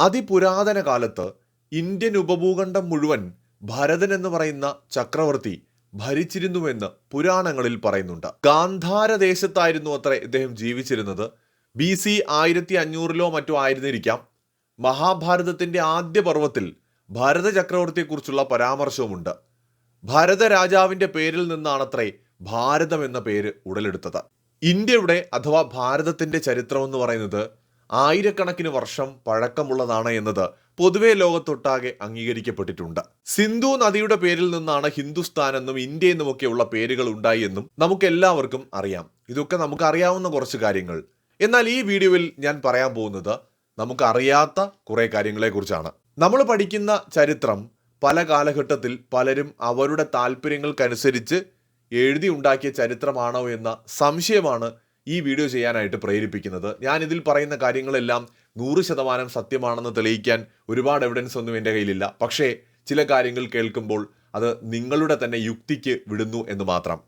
അതിപുരാതന കാലത്ത് ഇന്ത്യൻ ഉപഭൂഖണ്ഡം മുഴുവൻ ഭരതൻ എന്ന് പറയുന്ന ചക്രവർത്തി ഭരിച്ചിരുന്നുവെന്ന് പുരാണങ്ങളിൽ പറയുന്നുണ്ട്. ഗാന്ധാര ദേശത്തായിരുന്നു അത്ര ഇദ്ദേഹം ജീവിച്ചിരുന്നത്. ബി സി ആയിരത്തി അഞ്ഞൂറിലോ മറ്റോ ആയിരുന്നിരിക്കാം. മഹാഭാരതത്തിന്റെ ആദ്യ പർവത്തിൽ ഭരത ചക്രവർത്തിയെക്കുറിച്ചുള്ള പരാമർശവുമുണ്ട്. ഭരത രാജാവിന്റെ പേരിൽ നിന്നാണത്രേ ഭാരതം എന്ന പേര് ഉടലെടുത്തത്. ഇന്ത്യയുടെ അഥവാ ഭാരതത്തിന്റെ ചരിത്രം എന്ന് പറയുന്നത് ആയിരക്കണക്കിന് വർഷം പഴക്കമുള്ളതാണ് എന്നത് പൊതുവെ ലോകത്തൊട്ടാകെ അംഗീകരിക്കപ്പെട്ടിട്ടുണ്ട്. സിന്ധു നദിയുടെ പേരിൽ നിന്നാണ് ഹിന്ദുസ്ഥാൻ എന്നും ഇന്ത്യ എന്നുമൊക്കെയുള്ള പേരുകൾ ഉണ്ടായി എന്നും നമുക്ക് എല്ലാവർക്കും അറിയാം. ഇതൊക്കെ നമുക്ക് അറിയാവുന്ന കുറച്ച് കാര്യങ്ങൾ. എന്നാൽ ഈ വീഡിയോയിൽ ഞാൻ പറയാൻ പോകുന്നത് നമുക്കറിയാത്ത കുറെ കാര്യങ്ങളെ കുറിച്ചാണ് നമ്മൾ പഠിക്കുന്ന ചരിത്രം പല കാലഘട്ടത്തിൽ പലരും അവരുടെ താല്പര്യങ്ങൾക്കനുസരിച്ച് എഴുതി ഉണ്ടാക്കിയ ചരിത്രമാണോ എന്ന സംശയമാണ് ഈ വീഡിയോ ചെയ്യാനായിട്ട് പ്രേരിപ്പിക്കുന്നത്. ഞാൻ ഇതിൽ പറയുന്ന കാര്യങ്ങളെല്ലാം നൂറ് ശതമാനം സത്യമാണെന്ന് തെളിയിക്കാൻ ഒരുപാട് എവിഡൻസ് ഒന്നും എന്റെ കയ്യിലില്ല. പക്ഷേ ചില കാര്യങ്ങൾ കേൾക്കുമ്പോൾ അത് നിങ്ങളുടെ തന്നെ യുക്തിക്ക് വിടുന്നു എന്ന് മാത്രം.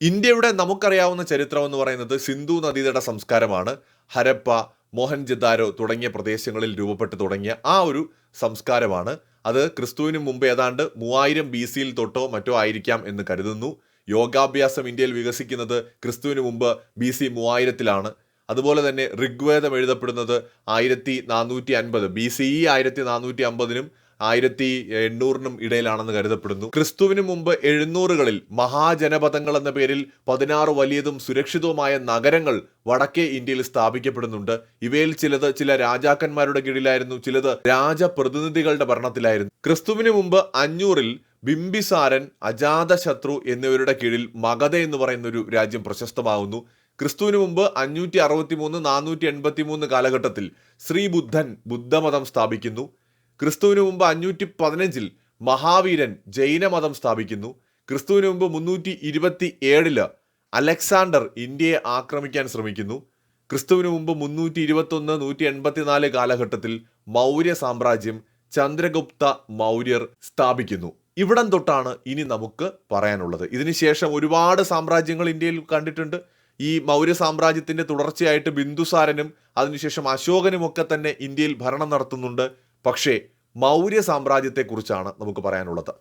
ഇന്ത്യയുടെ നമുക്കറിയാവുന്ന ചരിത്രം എന്ന് പറയുന്നത് സിന്ധു നദീതട സംസ്കാരമാണ്. ഹരപ്പ മോഹൻജദാരോ തുടങ്ങിയ പ്രദേശങ്ങളിൽ രൂപപ്പെട്ടു തുടങ്ങിയ ആ ഒരു സംസ്കാരമാണ്. അത് ക്രിസ്തുവിന് മുമ്പ് ഏതാണ്ട് മൂവായിരം ബി സിയിൽ തൊട്ടോ മറ്റോ ആയിരിക്കാം എന്ന് കരുതുന്നു. യോഗാഭ്യാസം ഇന്ത്യയിൽ വികസിക്കുന്നത് ക്രിസ്തുവിന് മുമ്പ് ബി സി മൂവായിരത്തിലാണ്. അതുപോലെ തന്നെ ഋഗ്വേദം എഴുതപ്പെടുന്നത് ആയിരത്തി നാനൂറ്റി അൻപത് ബി സി ഇ ആയിരത്തി നാനൂറ്റി അമ്പതിനും ആയിരത്തി എണ്ണൂറിനും ഇടയിലാണെന്ന് കരുതപ്പെടുന്നു. ക്രിസ്തുവിന് മുമ്പ് എഴുന്നൂറുകളിൽ മഹാജനപഥങ്ങൾ എന്ന പേരിൽ പതിനാറ് വലിയതും സുരക്ഷിതവുമായ നഗരങ്ങൾ വടക്കേ ഇന്ത്യയിൽ സ്ഥാപിക്കപ്പെടുന്നുണ്ട്. ഇവയിൽ ചിലത് ചില രാജാക്കന്മാരുടെ കീഴിലായിരുന്നു ചിലത് രാജപ്രതിനിധികളുടെ ഭരണത്തിലായിരുന്നു. ക്രിസ്തുവിന് മുമ്പ് അഞ്ഞൂറിൽ ബിംബിസാരൻ അജാതശത്രു എന്നിവരുടെ കീഴിൽ മഗധ എന്ന് പറയുന്ന ഒരു രാജ്യം പ്രശസ്തമാകുന്നു. ക്രിസ്തുവിന് മുമ്പ് അഞ്ഞൂറ്റി അറുപത്തി മൂന്ന് നാനൂറ്റി എൺപത്തി മൂന്ന് കാലഘട്ടത്തിൽ ശ്രീബുദ്ധൻ ബുദ്ധമതം സ്ഥാപിക്കുന്നു. ക്രിസ്തുവിന് മുമ്പ് അഞ്ഞൂറ്റി പതിനഞ്ചിൽ മഹാവീരൻ ജൈനമതം സ്ഥാപിക്കുന്നു. ക്രിസ്തുവിന് മുമ്പ് മുന്നൂറ്റി ഇരുപത്തി ഏഴിൽ അലക്സാണ്ടർ ഇന്ത്യയെ ആക്രമിക്കാൻ ശ്രമിക്കുന്നു. ക്രിസ്തുവിന് മുമ്പ് മുന്നൂറ്റി ഇരുപത്തൊന്ന് നൂറ്റി എൺപത്തിനാല് കാലഘട്ടത്തിൽ മൗര്യ സാമ്രാജ്യം ചന്ദ്രഗുപ്ത മൗര്യർ സ്ഥാപിക്കുന്നു. ഇവിടം തൊട്ടാണ് ഇനി നമുക്ക് പറയാനുള്ളത്. ഇതിനുശേഷം ഒരുപാട് സാമ്രാജ്യങ്ങൾ ഇന്ത്യയിൽ കണ്ടിട്ടുണ്ട്. ഈ മൗര്യ സാമ്രാജ്യത്തിന്റെ തുടർച്ചയായിട്ട് ബിന്ദുസാരനും അതിനുശേഷം അശോകനും ഒക്കെ തന്നെ ഇന്ത്യയിൽ ഭരണം നടത്തുന്നുണ്ട്. പക്ഷേ മൗര്യ സാമ്രാജ്യത്തെക്കുറിച്ചാണ് നമുക്ക് പറയാനുള്ളത്.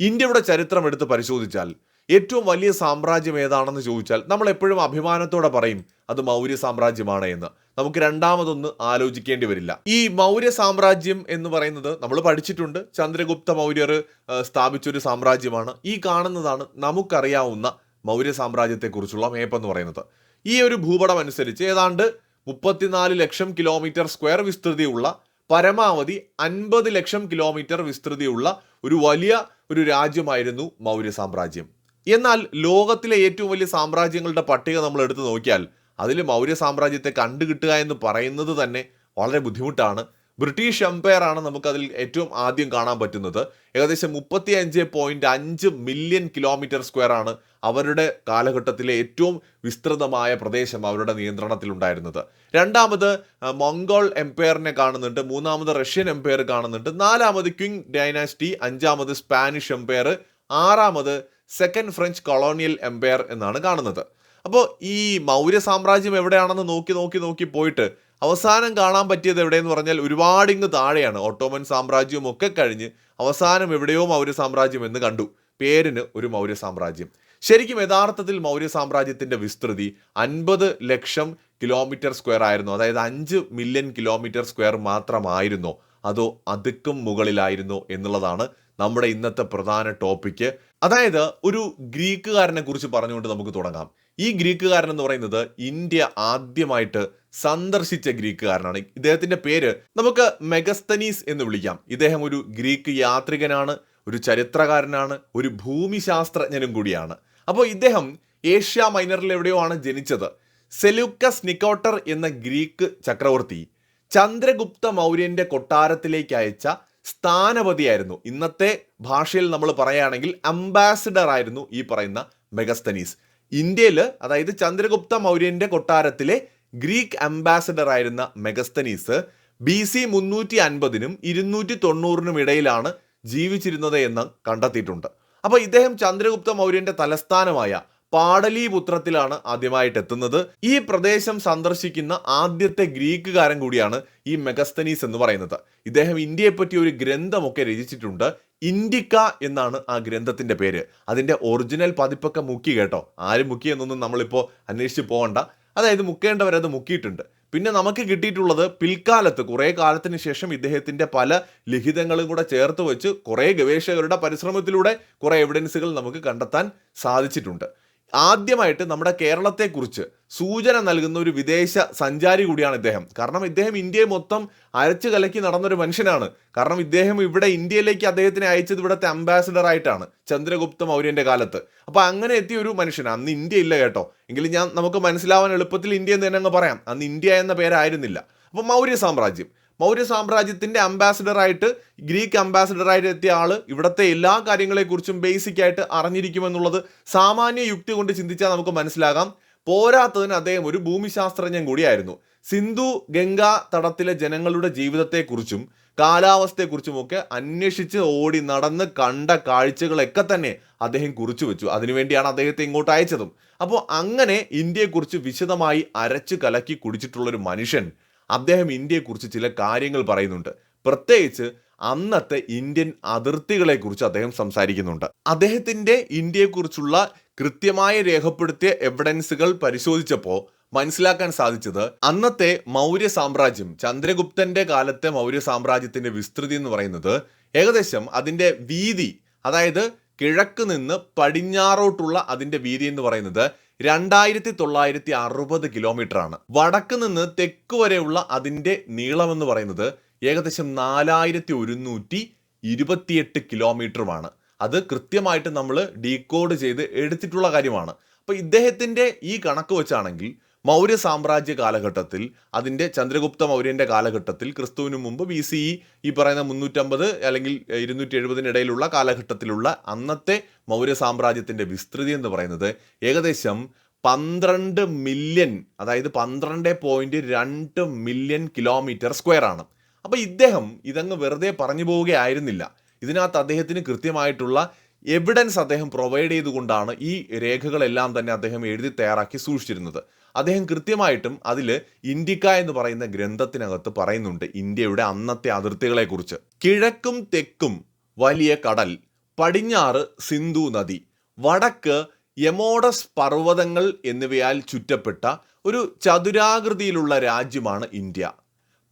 ഇന്ത്യയുടെ ചരിത്രം എടുത്ത് പരിശോധിച്ചാൽ ഏറ്റവും വലിയ സാമ്രാജ്യം ഏതാണെന്ന് ചോദിച്ചാൽ നമ്മൾ എപ്പോഴും അഭിമാനത്തോടെ പറയും അത് മൗര്യ സാമ്രാജ്യമാണ് എന്ന്. നമുക്ക് രണ്ടാമതൊന്ന് ആലോചിക്കേണ്ടി വരില്ല. ഈ മൗര്യ സാമ്രാജ്യം എന്ന് പറയുന്നത് നമ്മൾ പഠിച്ചിട്ടുണ്ട്. ചന്ദ്രഗുപ്ത മൗര്യർ സ്ഥാപിച്ച സ്ഥാപിച്ചൊരു സാമ്രാജ്യമാണ്. ഈ കാണുന്നതാണ് നമുക്കറിയാവുന്ന മൗര്യ സാമ്രാജ്യത്തെക്കുറിച്ചുള്ള മേപ്പ് എന്ന് പറയുന്നത്. ഈ ഒരു ഭൂപടം അനുസരിച്ച് ഏതാണ്ട് മുപ്പത്തിനാല് ലക്ഷം കിലോമീറ്റർ സ്ക്വയർ വിസ്തൃതിയുള്ള പരമാവധി അൻപത് ലക്ഷം കിലോമീറ്റർ വിസ്തൃതിയുള്ള ഒരു വലിയ ഒരു രാജ്യമായിരുന്നു മൗര്യ സാമ്രാജ്യം. എന്നാൽ ലോകത്തിലെ ഏറ്റവും വലിയ സാമ്രാജ്യങ്ങളുടെ പട്ടിക നമ്മൾ എടുത്തു നോക്കിയാൽ അതിൽ മൗര്യ സാമ്രാജ്യത്തെ കണ്ടുകിട്ടുക എന്ന് പറയുന്നത് തന്നെ വളരെ ബുദ്ധിമുട്ടാണ്. ബ്രിട്ടീഷ് എംപയർ ആണ് നമുക്കതിൽ ഏറ്റവും ആദ്യം കാണാൻ പറ്റുന്നത്. ഏകദേശം മുപ്പത്തി അഞ്ച് പോയിന്റ് അഞ്ച് മില്യൺ കിലോമീറ്റർ സ്ക്വയർ ആണ് അവരുടെ കാലഘട്ടത്തിലെ ഏറ്റവും വിസ്തൃതമായ പ്രദേശം അവരുടെ നിയന്ത്രണത്തിലുണ്ടായിരുന്നത് രണ്ടാമത് മംഗോൾ എംപയറിനെ കാണുന്നുണ്ട്. മൂന്നാമത് റഷ്യൻ എംപയർ കാണുന്നുണ്ട്. നാലാമത് ക്വിങ് ഡൈനാസ്റ്റി അഞ്ചാമത് സ്പാനിഷ് എംപയർ ആറാമത് സെക്കൻഡ് ഫ്രഞ്ച് കൊളോണിയൽ എംപയർ എന്നാണ് കാണുന്നത്. അപ്പോൾ ഈ മൗര്യ സാമ്രാജ്യം എവിടെയാണെന്ന് നോക്കി നോക്കി നോക്കി പോയിട്ട് അവസാനം കാണാൻ പറ്റിയത് എവിടെയെന്ന് പറഞ്ഞാൽ ഒരുപാട് ഇങ്ങ് താഴെയാണ്. ഓട്ടോമൻ സാമ്രാജ്യവും ഒക്കെ കഴിഞ്ഞ് അവസാനം എവിടെയോ മൗര്യ സാമ്രാജ്യം എന്ന് കണ്ടു. പേരിന് ഒരു മൗര്യ സാമ്രാജ്യം. ശരിക്കും യഥാർത്ഥത്തിൽ മൗര്യ സാമ്രാജ്യത്തിന്റെ വിസ്തൃതി അൻപത് ലക്ഷം കിലോമീറ്റർ സ്ക്വയർ ആയിരുന്നു. അതായത് അഞ്ച് മില്യൺ കിലോമീറ്റർ സ്ക്വയർ മാത്രമായിരുന്നോ. അതോ അതുക്കും മുകളിലായിരുന്നോ എന്നുള്ളതാണ് നമ്മുടെ ഇന്നത്തെ പ്രധാന ടോപ്പിക്ക് അതായത് ഒരു ഗ്രീക്കുകാരനെ കുറിച്ച് പറഞ്ഞുകൊണ്ട് നമുക്ക് തുടങ്ങാം. ഈ ഗ്രീക്കുകാരൻ എന്ന് പറയുന്നത് ഇന്ത്യ ആദ്യമായിട്ട് സന്ദർശിച്ച ഗ്രീക്കുകാരനാണ്. ഇദ്ദേഹത്തിന്റെ പേര് നമുക്ക് മെഗസ്തനീസ് എന്ന് വിളിക്കാം. ഇദ്ദേഹം ഒരു ഗ്രീക്ക് യാത്രികനാണ് ഒരു ചരിത്രകാരനാണ് ഒരു ഭൂമിശാസ്ത്രജ്ഞനും കൂടിയാണ്. അപ്പോൾ ഇദ്ദേഹം ഏഷ്യ മൈനറിൽ എവിടെയോ ആണ് ജനിച്ചത്. സെലൂക്കസ് നിക്കോട്ടർ എന്ന ഗ്രീക്ക് ചക്രവർത്തി ചന്ദ്രഗുപ്ത മൗര്യന്റെ കൊട്ടാരത്തിലേക്ക് അയച്ച സ്ഥാനപതിയായിരുന്നു. ഇന്നത്തെ ഭാഷയിൽ നമ്മൾ പറയുകയാണെങ്കിൽ അംബാസിഡർ ആയിരുന്നു ഈ പറയുന്ന മെഗസ്തനീസ്. ഇന്ത്യയിൽ അതായത് ചന്ദ്രഗുപ്ത മൗര്യന്റെ കൊട്ടാരത്തിലെ ഗ്രീക്ക് അംബാസഡർ ആയിരുന്ന മെഗസ്തനീസ് ബി സി മുന്നൂറ്റി അൻപതിനും ഇരുന്നൂറ്റി തൊണ്ണൂറിനും ഇടയിലാണ് ജീവിച്ചിരുന്നത് എന്ന് കണ്ടെത്തിയിട്ടുണ്ട്. അപ്പോൾ ഇദ്ദേഹം ചന്ദ്രഗുപ്ത മൗര്യന്റെ തലസ്ഥാനമായ പാടലീപുത്രത്തിലാണ് ആദ്യമായിട്ട് എത്തുന്നത് ഈ പ്രദേശം സന്ദർശിക്കുന്ന ആദ്യത്തെ ഗ്രീക്കുകാരൻ കൂടിയാണ് ഈ മെഗസ്തനീസ് എന്ന് പറയുന്നത്. ഇദ്ദേഹം ഇന്ത്യയെ പറ്റി ഒരു ഗ്രന്ഥമൊക്കെ രചിച്ചിട്ടുണ്ട്. ഇൻഡിക്ക എന്നാണ് ആ ഗ്രന്ഥത്തിന്റെ പേര്. അതിന്റെ ഒറിജിനൽ പതിപ്പൊക്കെ മുക്കി കേട്ടോ. ആര് മുക്കി എന്നൊന്നും നമ്മളിപ്പോൾ അന്വേഷിച്ച് പോകണ്ട. അതായത് മുക്കേണ്ടവരത് മുക്കിയിട്ടുണ്ട്. പിന്നെ നമുക്ക് കിട്ടിയിട്ടുള്ളത് പിൽക്കാലത്ത് കുറേ കാലത്തിന് ശേഷം ഇദ്ദേഹത്തിന്റെ പല ലിഖിതങ്ങളും കൂടെ ചേർത്ത് വെച്ച് കുറേ ഗവേഷകരുടെ പരിശ്രമത്തിലൂടെ കുറേ എവിഡൻസുകൾ നമുക്ക് കണ്ടെത്താൻ സാധിച്ചിട്ടുണ്ട്. ആദ്യമായിട്ട് നമ്മുടെ കേരളത്തെക്കുറിച്ച് സൂചന നൽകുന്ന ഒരു വിദേശ സഞ്ചാരി കൂടിയാണ് ഇദ്ദേഹം. കാരണം ഇദ്ദേഹം ഇന്ത്യയെ മൊത്തം അരച്ചു കലക്കി നടന്നൊരു മനുഷ്യനാണ്. കാരണം ഇദ്ദേഹം ഇവിടെ ഇന്ത്യയിലേക്ക് അദ്ദേഹത്തിനെ അയച്ചത് ഇവിടുത്തെ അംബാസിഡർ ആയിട്ടാണ് ചന്ദ്രഗുപ്ത മൗര്യന്റെ കാലത്ത്. അപ്പൊ അങ്ങനെ എത്തിയ ഒരു മനുഷ്യനാണ്. അന്ന് ഇന്ത്യ ഇല്ല കേട്ടോ. എങ്കിലും ഞാൻ നമുക്ക് മനസ്സിലാവാൻ എളുപ്പത്തിൽ ഇന്ത്യ എന്ന് തന്നെ അങ്ങ് പറയാം. അന്ന് ഇന്ത്യ എന്ന പേരായിരുന്നില്ല. അപ്പൊ മൗര്യ സാമ്രാജ്യം. മൗര്യ സാമ്രാജ്യത്തിന്റെ അംബാസിഡർ ആയിട്ട് ഗ്രീക്ക് അംബാസിഡർ ആയിട്ട് എത്തിയ ആൾ ഇവിടുത്തെ എല്ലാ കാര്യങ്ങളെക്കുറിച്ചും ബേസിക് ആയിട്ട് അറിഞ്ഞിരിക്കുമെന്നുള്ളത് സാമാന്യ യുക്തി കൊണ്ട് ചിന്തിച്ചാൽ നമുക്ക് മനസ്സിലാകാം. പോരാത്തതിന് അദ്ദേഹം ഒരു ഭൂമിശാസ്ത്രജ്ഞൻ കൂടിയായിരുന്നു. സിന്ധു ഗംഗ തടത്തിലെ ജനങ്ങളുടെ ജീവിതത്തെക്കുറിച്ചും കാലാവസ്ഥയെക്കുറിച്ചുമൊക്കെ അന്വേഷിച്ച് ഓടി നടന്ന് കണ്ട കാഴ്ചകളൊക്കെ തന്നെ അദ്ദേഹം കുറിച്ചു വെച്ചു. അതിനുവേണ്ടിയാണ് അദ്ദേഹത്തെ ഇങ്ങോട്ട് അയച്ചതും. അപ്പോൾ അങ്ങനെ ഇന്ത്യയെക്കുറിച്ച് വിശദമായി അരച്ചു കലക്കി കുടിച്ചിട്ടുള്ളൊരു മനുഷ്യൻ അദ്ദേഹം ഇന്ത്യയെക്കുറിച്ച് ചില കാര്യങ്ങൾ പറയുന്നുണ്ട്. പ്രത്യേകിച്ച് അന്നത്തെ ഇന്ത്യൻ അതിർത്തികളെക്കുറിച്ച് അദ്ദേഹം സംസാരിക്കുന്നുണ്ട്. അദ്ദേഹത്തിന്റെ ഇന്ത്യയെക്കുറിച്ചുള്ള കൃത്യമായ രേഖപ്പെടുത്തിയ എവിഡൻസുകൾ പരിശോധിച്ചപ്പോൾ മനസ്സിലാക്കാൻ സാധിച്ചത് അന്നത്തെ മൗര്യ സാമ്രാജ്യം ചന്ദ്രഗുപ്തന്റെ കാലത്തെ മൗര്യ സാമ്രാജ്യത്തിന്റെ വിസ്തൃതി എന്ന് പറയുന്നത് ഏകദേശം അതിന്റെ വീതി അതായത് കിഴക്ക് നിന്ന് പടിഞ്ഞാറോട്ടുള്ള അതിന്റെ വീതി എന്ന് പറയുന്നത് രണ്ടായിരത്തി തൊള്ളായിരത്തി അറുപത് കിലോമീറ്റർ ആണ് വടക്ക് നിന്ന് തെക്ക് വരെയുള്ള അതിന്റെ നീളം എന്ന് പറയുന്നത് ഏകദേശം നാലായിരത്തി ഒരുന്നൂറ്റി ഇരുപത്തിയെട്ട് കിലോമീറ്ററുമാണ്. അത് കൃത്യമായിട്ട് നമ്മൾ ഡീകോഡ് ചെയ്ത് എടുത്തിട്ടുള്ള കാര്യമാണ്. അപ്പോൾ ഇദ്ദേഹത്തിന്റെ ഈ കണക്ക് വെച്ചാണെങ്കിൽ മൗര്യ സാമ്രാജ്യ കാലഘട്ടത്തിൽ അതിന്റെ ചന്ദ്രഗുപ്ത മൗര്യന്റെ കാലഘട്ടത്തിൽ ക്രിസ്തുവിന് മുമ്പ് ബി സി ഇ ഈ പറയുന്ന മുന്നൂറ്റമ്പത് അല്ലെങ്കിൽ ഇരുന്നൂറ്റി എഴുപതിനിടയിലുള്ള കാലഘട്ടത്തിലുള്ള അന്നത്തെ മൗര്യ സാമ്രാജ്യത്തിന്റെ വിസ്തൃതി എന്ന് പറയുന്നത് ഏകദേശം പന്ത്രണ്ട് മില്യൺ അതായത് പന്ത്രണ്ട് പോയിന്റ് രണ്ട് മില്യൺ കിലോമീറ്റർ സ്ക്വയർ ആണ്. അപ്പോൾ ഇദ്ദേഹം ഇതങ്ങ് വെറുതെ പറഞ്ഞു പോവുകയായിരുന്നില്ല. ഇതിനകത്ത് അദ്ദേഹത്തിന് കൃത്യമായിട്ടുള്ള എവിഡൻസ് അദ്ദേഹം പ്രൊവൈഡ് ചെയ്തുകൊണ്ടാണ് ഈ രേഖകളെല്ലാം തന്നെ അദ്ദേഹം എഴുതി തയ്യാറാക്കി സൂക്ഷിച്ചിരുന്നത്. അദ്ദേഹം കൃത്യമായിട്ടും അതിൽ ഇന്ത്യക്ക എന്ന് പറയുന്ന ഗ്രന്ഥത്തിനകത്ത് പറയുന്നുണ്ട് ഇന്ത്യയുടെ അന്നത്തെ അതിർത്തികളെക്കുറിച്ച്. കിഴക്കും തെക്കും വലിയ കടൽ പടിഞ്ഞാറ് സിന്ധു നദി വടക്ക് യമോഡസ് പർവതങ്ങൾ എന്നിവയാൽ ചുറ്റപ്പെട്ട ഒരു ചതുരാകൃതിയിലുള്ള രാജ്യമാണ് ഇന്ത്യ.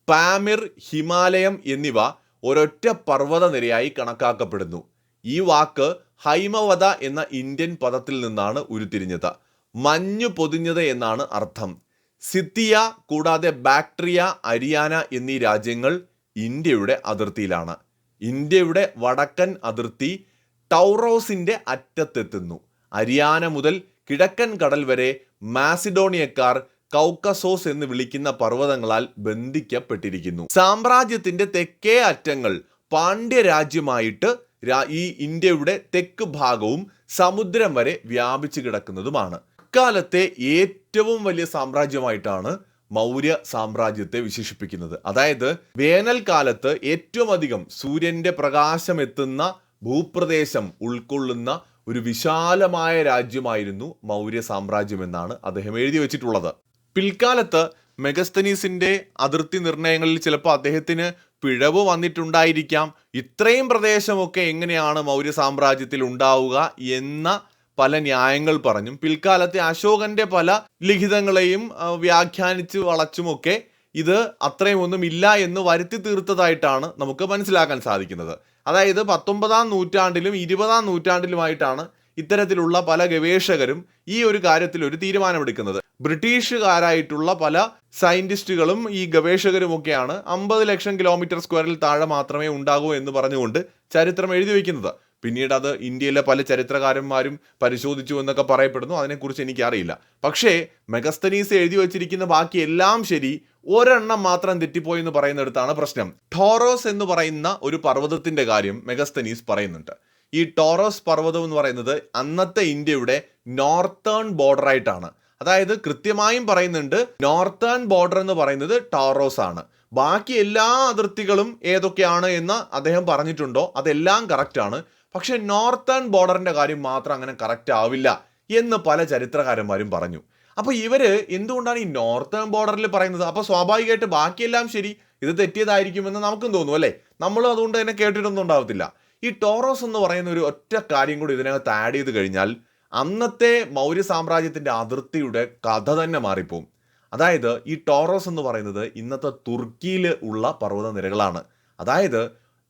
പാമിർ ഹിമാലയം എന്നിവ ഒരൊറ്റ പർവത നിരയായി കണക്കാക്കപ്പെടുന്നു. ഈ വാക്ക് ഹൈമവത എന്ന ഇന്ത്യൻ പദത്തിൽ നിന്നാണ് ഉരുത്തിരിഞ്ഞത്. മഞ്ഞു പൊതിഞ്ഞത് എന്നാണ് അർത്ഥം. സിത്തിയ കൂടാതെ ബാക്ട്രിയ അരിയാന എന്നീ രാജ്യങ്ങൾ ഇന്ത്യയുടെ അതിർത്തിയിലാണ്. ഇന്ത്യയുടെ വടക്കൻ അതിർത്തി ടൗറോസിന്റെ അറ്റത്തെത്തുന്നു. അരിയാന മുതൽ കിഴക്കൻ കടൽ വരെ മാസിഡോണിയക്കാർ കൗക്കസോസ് എന്ന് വിളിക്കുന്ന പർവതങ്ങളാൽ ബന്ധിക്കപ്പെട്ടിരിക്കുന്നു. സാമ്രാജ്യത്തിന്റെ തെക്കേ അറ്റങ്ങൾ പാണ്ഡ്യരാജ്യമായിട്ട് ഈ ഇന്ത്യയുടെ തെക്ക് ഭാഗവും സമുദ്രം വരെ വ്യാപിച്ചു കിടക്കുന്നതുമാണ്. അക്കാലത്തെ ഏറ്റവും വലിയ സാമ്രാജ്യമായിട്ടാണ് മൗര്യ സാമ്രാജ്യത്തെ വിശേഷിപ്പിക്കുന്നത്. അതായത് വേനൽക്കാലത്ത് ഏറ്റവും അധികം സൂര്യന്റെ പ്രകാശം എത്തുന്ന ഭൂപ്രദേശം ഉൾക്കൊള്ളുന്ന ഒരു വിശാലമായ രാജ്യമായിരുന്നു മൗര്യ സാമ്രാജ്യം എന്നാണ് അദ്ദേഹം എഴുതി വെച്ചിട്ടുള്ളത്. പിൽക്കാലത്ത് മെഗസ്തനീസിന്റെ അതിർത്തി നിർണയങ്ങളിൽ ചിലപ്പോൾ അദ്ദേഹത്തിന് പിഴവ് വന്നിട്ടുണ്ടായിരിക്കാം. ഇത്രയും പ്രദേശമൊക്കെ എങ്ങനെയാണ് മൗര്യ സാമ്രാജ്യത്തിൽ ഉണ്ടാവുക എന്ന പല ന്യായങ്ങൾ പറഞ്ഞും പിൽക്കാലത്തെ അശോകന്റെ പല ലിഖിതങ്ങളെയും വ്യാഖ്യാനിച്ച് വളച്ചുമൊക്കെ ഇത് അത്രയും ഒന്നും ഇല്ല എന്ന് വരുത്തി തീർത്തതായിട്ടാണ് നമുക്ക് മനസ്സിലാക്കാൻ സാധിക്കുന്നത്. അതായത് പത്തൊമ്പതാം നൂറ്റാണ്ടിലും ഇരുപതാം നൂറ്റാണ്ടിലുമായിട്ടാണ് ഇത്തരത്തിലുള്ള പല ഗവേഷകരും ഈ ഒരു കാര്യത്തിൽ ഒരു തീരുമാനമെടുക്കുന്നത്. ബ്രിട്ടീഷുകാരായിട്ടുള്ള പല സയന്റിസ്റ്റുകളും ഈ ഗവേഷകരുമൊക്കെയാണ് അമ്പത് ലക്ഷം കിലോമീറ്റർ സ്ക്വയറിൽ താഴെ മാത്രമേ ഉണ്ടാകൂ എന്ന് പറഞ്ഞുകൊണ്ട് ചരിത്രം എഴുതി വയ്ക്കുന്നത് പിന്നീട് അത് ഇന്ത്യയിലെ പല ചരിത്രകാരന്മാരും പരിശോധിച്ചു എന്നൊക്കെ പറയപ്പെടുന്നു. അതിനെക്കുറിച്ച് എനിക്കറിയില്ല. പക്ഷേ മെഗസ്തനീസ് എഴുതി വച്ചിരിക്കുന്ന ബാക്കി എല്ലാം ശരി. ഒരെണ്ണം മാത്രം തെറ്റിപ്പോയി എന്ന് പറയുന്നിടത്താണ് പ്രശ്നം. ടോറോസ് എന്ന് പറയുന്ന ഒരു പർവതത്തിന്റെ കാര്യം മെഗസ്തനീസ് പറയുന്നുണ്ട്. ഈ ടോറോസ് പർവതം എന്ന് പറയുന്നത് അന്നത്തെ ഇന്ത്യയുടെ നോർത്തേൺ ബോർഡർ ആയിട്ടാണ്. അതായത് കൃത്യമായും പറയുന്നുണ്ട് നോർത്തേൺ ബോർഡർ എന്ന് പറയുന്നത് ടോറോസ് ആണ്. ബാക്കി എല്ലാ അതിർത്തികളും ഏതൊക്കെയാണ് എന്ന് അദ്ദേഹം പറഞ്ഞിട്ടുണ്ടോ? അതെല്ലാം കറക്റ്റ് ആണ്. പക്ഷെ നോർത്തേൺ ബോർഡറിന്റെ കാര്യം മാത്രം അങ്ങനെ കറക്റ്റ് ആവില്ല എന്ന് പല ചരിത്രകാരന്മാരും പറഞ്ഞു. അപ്പോൾ ഇവർ എന്തുകൊണ്ടാണ് ഈ നോർത്തേൺ ബോർഡറിൽ പറയുന്നത്? അപ്പോൾ സ്വാഭാവികമായിട്ട് ബാക്കിയെല്ലാം ശരി ഇത് തെറ്റിയതായിരിക്കുമെന്ന് നമുക്കും തോന്നും അല്ലേ? നമ്മളും അതുകൊണ്ട് തന്നെ കേട്ടിട്ടൊന്നും ഉണ്ടാവത്തില്ല. ഈ ടോറോസ് എന്ന് പറയുന്ന ഒരു ഒറ്റ കാര്യം കൂടി ഇതിനകത്ത് ആഡ് ചെയ്ത് കഴിഞ്ഞാൽ അന്നത്തെ മൗര്യ സാമ്രാജ്യത്തിന്റെ അതിർത്തിയുടെ കഥ തന്നെ മാറിപ്പോവും. അതായത് ഈ ടോറോസ് എന്ന് പറയുന്നത് ഇന്നത്തെ തുർക്കിയിൽ ഉള്ള പർവത നിരകളാണ് അതായത്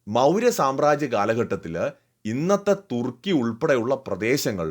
മൗര്യ സാമ്രാജ്യ കാലഘട്ടത്തിൽ ഇന്നത്തെ തുർക്കി ഉൾപ്പെടെയുള്ള പ്രദേശങ്ങൾ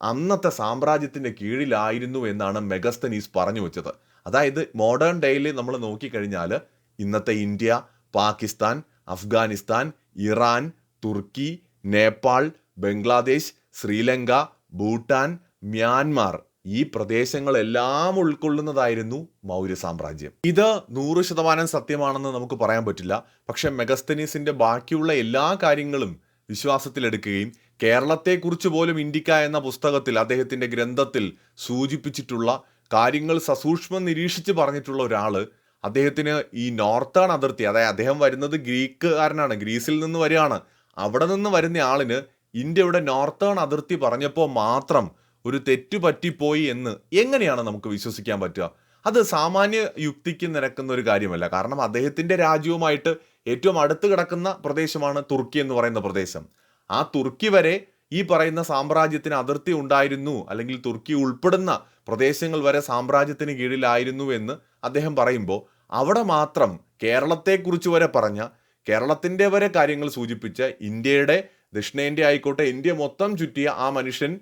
അന്നത്തെ സാമ്രാജ്യത്തിന്റെ കീഴിലായിരുന്നു എന്നാണ് മെഗസ്തനീസ് പറഞ്ഞു വെച്ചത്. അതായത് മോഡേൺ ഡേയിൽ നമ്മൾ നോക്കിക്കഴിഞ്ഞാൽ ഇന്നത്തെ ഇന്ത്യ പാകിസ്ഥാൻ അഫ്ഗാനിസ്ഥാൻ ഇറാൻ തുർക്കി നേപ്പാൾ ബംഗ്ലാദേശ് ശ്രീലങ്ക ഭൂട്ടാൻ മ്യാൻമാർ ഈ പ്രദേശങ്ങളെല്ലാം ഉൾക്കൊള്ളുന്നതായിരുന്നു മൗര്യ സാമ്രാജ്യം. ഇത് നൂറ് ശതമാനം സത്യമാണെന്ന് നമുക്ക് പറയാൻ പറ്റില്ല. പക്ഷെ മെഗസ്തനീസിന്റെ ബാക്കിയുള്ള എല്ലാ കാര്യങ്ങളും വിശ്വാസത്തിലെടുക്കുകയും കേരളത്തെക്കുറിച്ച് പോലും ഇന്ത്യക്ക എന്ന പുസ്തകത്തിൽ അദ്ദേഹത്തിന്റെ ഗ്രന്ഥത്തിൽ സൂചിപ്പിച്ചിട്ടുള്ള കാര്യങ്ങൾ സസൂക്ഷ്മം നിരീക്ഷിച്ച് പറഞ്ഞിട്ടുള്ള ഒരാൾ അദ്ദേഹത്തിന് ഈ നോർത്തേൺ അതിർത്തി അതായത് അദ്ദേഹം വരുന്നത് ഗ്രീക്കുകാരനാണ് ഗ്രീസിൽ നിന്ന് വരികയാണ് അവിടെ നിന്ന് വരുന്ന ആളിന് ഇന്ത്യയുടെ നോർത്തേൺ അതിർത്തി പറഞ്ഞപ്പോൾ മാത്രം ഒരു തെറ്റു പറ്റിപ്പോയി എന്ന് എങ്ങനെയാണ് നമുക്ക് വിശ്വസിക്കാൻ പറ്റുക? അത് സാമാന്യ യുക്തിക്ക് നിരക്കുന്ന ഒരു കാര്യമല്ല. കാരണം അദ്ദേഹത്തിന്റെ രാജ്യവുമായിട്ട് ഏറ്റവും അടുത്ത് കിടക്കുന്ന പ്രദേശമാണ് തുർക്കി എന്ന് പറയുന്ന പ്രദേശം. ആ തുർക്കി വരെ ഈ പറയുന്ന സാമ്രാജ്യത്തിന് അതിർത്തി ഉണ്ടായിരുന്നു അല്ലെങ്കിൽ തുർക്കി ഉൾപ്പെടുന്ന പ്രദേശങ്ങൾ വരെ സാമ്രാജ്യത്തിന് കീഴിലായിരുന്നു എന്ന് അദ്ദേഹം പറയുമ്പോൾ അവിടെ മാത്രം കേരളത്തെക്കുറിച്ച് വരെ പറഞ്ഞ കേരളത്തിന്റെ വരെ കാര്യങ്ങൾ സൂചിപ്പിച്ച ഇന്ത്യയുടെ ദക്ഷിണേന്ത്യ ആയിക്കോട്ടെ ഇന്ത്യ മൊത്തം ചുറ്റിയ ആ മനുഷ്യൻ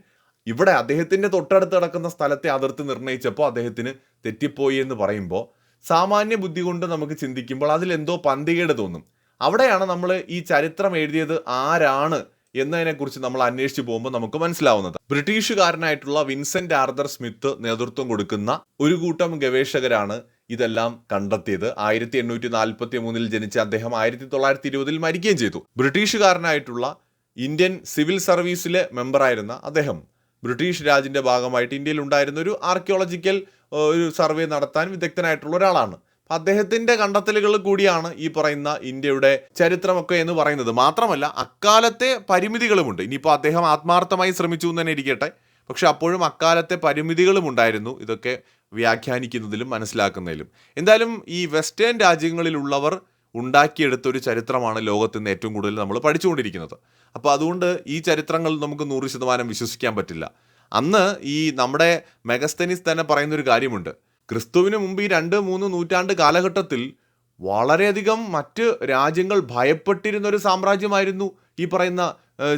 ഇവിടെ അദ്ദേഹത്തിന്റെ തൊട്ടടുത്ത് കിടക്കുന്ന സ്ഥലത്തെ അതിർത്തി നിർണയിച്ചപ്പോൾ അദ്ദേഹത്തിന് തെറ്റിപ്പോയി എന്ന് പറയുമ്പോൾ സാമാന്യ ബുദ്ധി കൊണ്ട് നമുക്ക് ചിന്തിക്കുമ്പോൾ അതിലെന്തോ പന്തികേട് തോന്നും. അവിടെയാണ് നമ്മൾ ഈ ചരിത്രം എഴുതിയത് ആരാണ് എന്നതിനെക്കുറിച്ച് നമ്മൾ അന്വേഷിച്ച് പോകുമ്പോൾ നമുക്ക് മനസ്സിലാവുന്നത്. ബ്രിട്ടീഷുകാരനായിട്ടുള്ള വിൻസെന്റ് ആർദർ സ്മിത്ത് നേതൃത്വം കൊടുക്കുന്ന ഒരു കൂട്ടം ഗവേഷകരാണ് ഇതെല്ലാം കണ്ടെത്തിയത് ആയിരത്തി എണ്ണൂറ്റി നാൽപ്പത്തി മൂന്നിൽ ജനിച്ച അദ്ദേഹം ആയിരത്തി തൊള്ളായിരത്തി ഇരുപതിൽ മരിക്കുകയും ചെയ്തു. ബ്രിട്ടീഷുകാരനായിട്ടുള്ള ഇന്ത്യൻ സിവിൽ സർവീസിലെ മെമ്പറായിരുന്ന അദ്ദേഹം. ബ്രിട്ടീഷ് രാജിന്റെ ഭാഗമായിട്ട് ഇന്ത്യയിൽ ഉണ്ടായിരുന്ന ഒരു ആർക്കിയോളജിക്കൽ ഒരു സർവേ നടത്താൻ വിദഗ്ധനായിട്ടുള്ള ഒരാളാണ്. അദ്ദേഹത്തിന്റെ കണ്ടെത്തലുകൾ കൂടിയാണ് ഈ പറയുന്ന ഇന്ത്യയുടെ ചരിത്രമൊക്കെ എന്ന് പറയുന്നത്. മാത്രമല്ല അക്കാലത്തെ പരിമിതികളുമുണ്ട്. ഇനിയിപ്പോൾ അദ്ദേഹം ആത്മാർത്ഥമായി ശ്രമിച്ചു എന്ന് തന്നെ ഇരിക്കട്ടെ. പക്ഷെ അപ്പോഴും അക്കാലത്തെ പരിമിതികളും ഉണ്ടായിരുന്നു ഇതൊക്കെ വ്യാഖ്യാനിക്കുന്നതിലും മനസ്സിലാക്കുന്നതിലും. എന്തായാലും ഈ വെസ്റ്റേൺ രാജ്യങ്ങളിലുള്ളവർ ഉണ്ടാക്കിയെടുത്ത ഒരു ചരിത്രമാണ് ലോകത്ത് നിന്ന് ഏറ്റവും കൂടുതൽ നമ്മൾ പഠിച്ചുകൊണ്ടിരിക്കുന്നത്. അപ്പോൾ അതുകൊണ്ട് ഈ ചരിത്രങ്ങൾ നമുക്ക് നൂറ് ശതമാനം വിശ്വസിക്കാൻ പറ്റില്ല. അന്ന് ഈ നമ്മുടെ മെഗസ്തനിസ് തന്നെ പറയുന്നൊരു കാര്യമുണ്ട്. ക്രിസ്തുവിന് മുമ്പ് ഈ രണ്ട് മൂന്ന് നൂറ്റാണ്ട് കാലഘട്ടത്തിൽ വളരെയധികം മറ്റ് രാജ്യങ്ങൾ ഭയപ്പെട്ടിരുന്ന ഒരു സാമ്രാജ്യമായിരുന്നു ഈ പറയുന്ന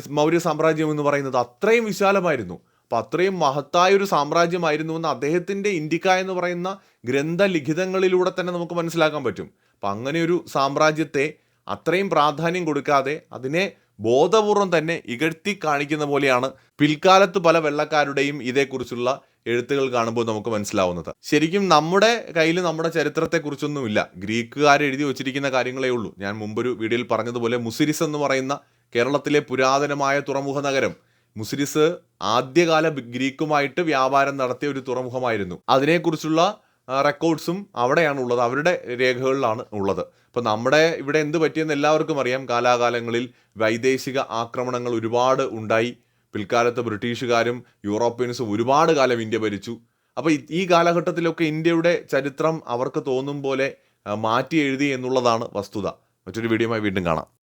മൗര്യ സാമ്രാജ്യം എന്ന് പറയുന്നത്. അത്രയും വിശാലമായിരുന്നു. അപ്പം അത്രയും മഹത്തായ ഒരു സാമ്രാജ്യമായിരുന്നു എന്ന് അദ്ദേഹത്തിന്റെ ഇന്ത്യക്ക എന്ന് പറയുന്ന ഗ്രന്ഥലിഖിതങ്ങളിലൂടെ തന്നെ നമുക്ക് മനസ്സിലാക്കാൻ പറ്റും. അപ്പം അങ്ങനെ ഒരു സാമ്രാജ്യത്തെ അത്രയും പ്രാധാന്യം കൊടുക്കാതെ അതിനെ ബോധപൂർവം തന്നെ ഇകഴ്ത്തി കാണിക്കുന്ന പോലെയാണ് പിൽക്കാലത്ത് പല വെള്ളക്കാരുടെയും ഇതേക്കുറിച്ചുള്ള എഴുത്തുകൾ കാണുമ്പോൾ നമുക്ക് മനസ്സിലാവുന്നത്. ശരിക്കും നമ്മുടെ കയ്യിൽ നമ്മുടെ ചരിത്രത്തെക്കുറിച്ചൊന്നുമില്ല. ഗ്രീക്കുകാർ എഴുതി വച്ചിരിക്കുന്ന കാര്യങ്ങളേ ഉള്ളൂ. ഞാൻ മുമ്പൊരു വീഡിയോയിൽ പറഞ്ഞതുപോലെ മുസിരിസ് എന്ന് പറയുന്ന കേരളത്തിലെ പുരാതനമായ തുറമുഖ നഗരം മുസിരിസ് ആദ്യകാല ഗ്രീക്കുമായിട്ട് വ്യാപാരം നടത്തിയ ഒരു തുറമുഖമായിരുന്നു. അതിനെക്കുറിച്ചുള്ള റെക്കോർഡ്സും അവിടെയാണ് ഉള്ളത്. അവരുടെ രേഖകളിലാണ് ഉള്ളത്. അപ്പോൾ നമ്മുടെ ഇവിടെ എന്ത് പറ്റിയെന്ന് എല്ലാവർക്കും അറിയാം. കാലാകാലങ്ങളിൽ വൈദേശിക ആക്രമണങ്ങൾ ഒരുപാട് ഉണ്ടായി. പിൽക്കാലത്ത് ബ്രിട്ടീഷുകാരും യൂറോപ്യൻസും ഒരുപാട് കാലം ഇന്ത്യ ഭരിച്ചു. അപ്പോൾ ഈ കാലഘട്ടത്തിലൊക്കെ ഇന്ത്യയുടെ ചരിത്രം അവർക്ക് തോന്നും പോലെ മാറ്റി എഴുതി എന്നുള്ളതാണ് വസ്തുത. മറ്റൊരു വീഡിയോയുമായി വീണ്ടും കാണാം.